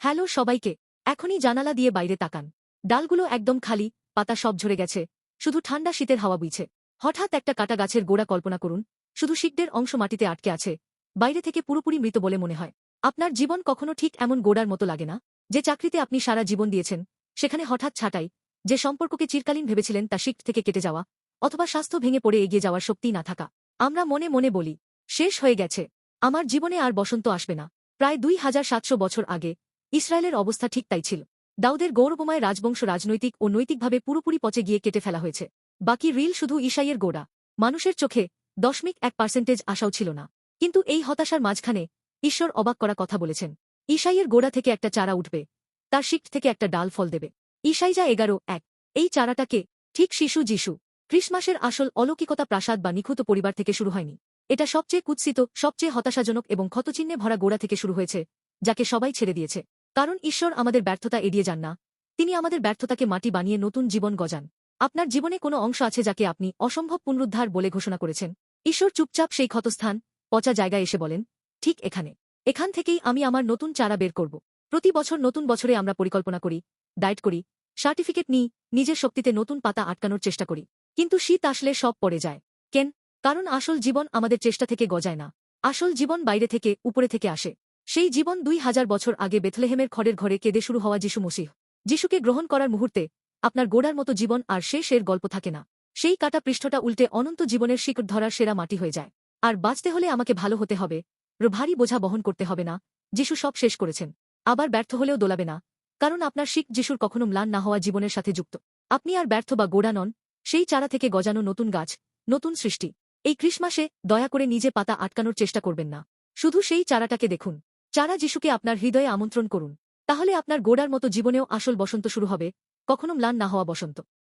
Hello সবাইকে, এখনই জানালা দিয়ে বাইরে তাকান। ডালগুলো একদম খালি, পাতা সব ঝরে গেছে, শুধু ঠান্ডা শীতের হাওয়া বইছে। হঠাৎ একটা কাটা গাছের গোড়া কল্পনা করুন, শুধু শিকদের অংশ মাটিতে আটকে আছে, বাইরে থেকে পুরোপুরি মৃত বলে মনে হয়। আপনার জীবন কখনো ঠিক এমন গোড়ার মতো লাগে না, যে চাকরিতে আপনি সারা জীবন দিয়েছেন, সেখানে হঠাৎ ছাটাই, যে সম্পর্ককে চিরকালীন ভেবেছিলেন তা শিক্ট থেকে কেটে যাওয়া, অথবা স্বাস্থ্য ভেঙে পড়ে এগিয়ে যাওয়ার শক্তি না থাকা। আমরা মনে মনে বলি, শেষ হয়ে গেছে, আমার জীবনে আর বসন্ত আসবে না। প্রায় দুই হাজার সাতশো বছর আগে ইসরায়েলের অবস্থা ঠিক তাই ছিল। দাউদের গৌরবময় রাজবংশ রাজনৈতিক ও নৈতিকভাবে পুরোপুরি পচে গিয়ে কেটে ফেলা হয়েছে। বাকি রিল শুধু ইসাইয়ের গোড়া। মানুষের চোখে দশমিক এক পার্সেন্টেজ আশাও ছিল না। কিন্তু এই হতাশার মাঝখানে ঈশ্বর অবাক করা কথা বলেছেন। ইসাইয়ের গোড়া থেকে একটা চারা উঠবে। তার শিক্ট থেকে একটা ডাল ফল দেবে। ইসাইজা এগারো, এক। এই চারাটাকে ঠিক শিশু যিশু। ক্রিসমাসের আসল অলৌকিকতা প্রাসাদ বা নিখুঁত পরিবার থেকে শুরু হয়নি। এটা সবচেয়ে কুৎসিত, সবচেয়ে হতাশাজনক এবং ক্ষতচিহ্নে ভরা গোড়া থেকে শুরু হয়েছে, যাকে সবাই ছেড়ে দিয়েছে। কারণ ঈশ্বর আমাদের ব্যর্থতা এড়িয়ে যান না। তিনি আমাদের ব্যর্থতাকে মাটি বানিয়ে নতুন জীবন গজান। আপনার জীবনে কোনো অংশ আছে যাকে আপনি অসম্ভব পুনরুদ্ধার বলে ঘোষণা করেছেন। ঈশ্বর চুপচাপ সেই ক্ষতস্থান, পচা জায়গায় এসে বলেন, ঠিক এখানে। এখান থেকেই আমি আমার নতুন চারা বের করব। প্রতি বছর নতুন বছরে আমরা পরিকল্পনা করি, ডায়েট করি, সার্টিফিকেট নিই, নিজের শক্তিতে নতুন পাতা আটকানোর চেষ্টা করি। কিন্তু শীত আসলে সব পড়ে যায়। কেন? কারণ আসল জীবন আমাদের চেষ্টা থেকে গজায় না। আসল জীবন বাইরে থেকে, উপরে থেকে আসে। সেই জীবন দুই হাজার বছর আগে বেথলেহেমের খড়ের ঘরে কেঁদে শুরু হওয়া যিশু মসিহ। যিশুকে গ্রহণ করার মুহূর্তে আপনার গোড়ার মতো জীবন আর শের গল্প থাকে না। সেই কাটা পৃষ্ঠটা উল্টে অনন্ত জীবনের শিকড় ধরার সেরা মাটি হয়ে যায়। আর বাঁচতে হলে আমাকে ভালো হতে হবে। ভারী বোঝা বহন করতে হবে না। যিশু সব শেষ করেছেন। আবার ব্যর্থ হলেও দোলাবে না। কারণ আপনার শিখ যিশুর কখনো ম্লান না হওয়া জীবনের সাথে যুক্ত। আপনি আর ব্যর্থ বা গোড়া নন। সেই চারা থেকে গজানো নতুন গাছ, নতুন সৃষ্টি। এই ক্রিসমাসে দয়া করে নিজে পাতা আটকানোর চেষ্টা করবেন না। শুধু সেই চারাটাকে দেখুন। চারা যিশুকে আপনার হৃদয়ে আমন্ত্রণ করুন, তাহলে আপনার গোড়ার মতো জীবনেও আসল বসন্ত শুরু হবে, কখনো ম্লান না হওয়া বসন্ত।